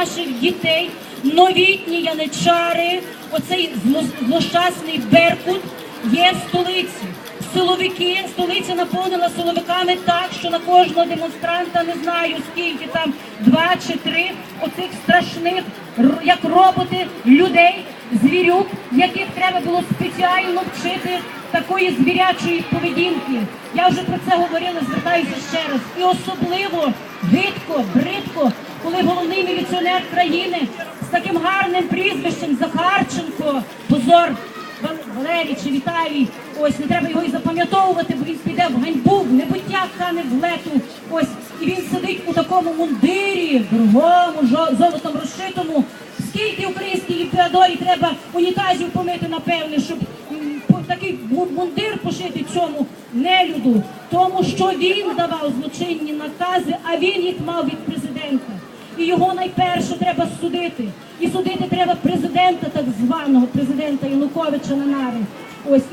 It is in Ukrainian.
наших дітей, новітні яничари, оцей зло- злощасний Беркут є в столиці. Силовики, столиця наповнена силовиками так, що на кожного демонстранта не знаю скільки там, два чи три оцих страшних, як роботи, людей, звірюк, яких треба було спеціально вчити такої звірячої поведінки. Я вже про це говорила, звертаюся ще раз. І особливо гидко, бридко, коли головний міліціонер країни з таким гарним прізвищем Захарченко, позор. Вал- Валерій чи Віталій, ось не треба його і запам'ятовувати, бо він піде в ганьбу, в небуття кане в лету. Ось і він сидить у такому мундирі, дорогому, золотом розшитому. Скільки українській ліпіадорі треба унітазів помити, напевне, щоб такий мундир пошити цьому нелюду, тому що він давав злочинні накази, а він їх мав від президента. І його найперше треба судити. І судити треба президента, так званого президента Януковича на нари. Ось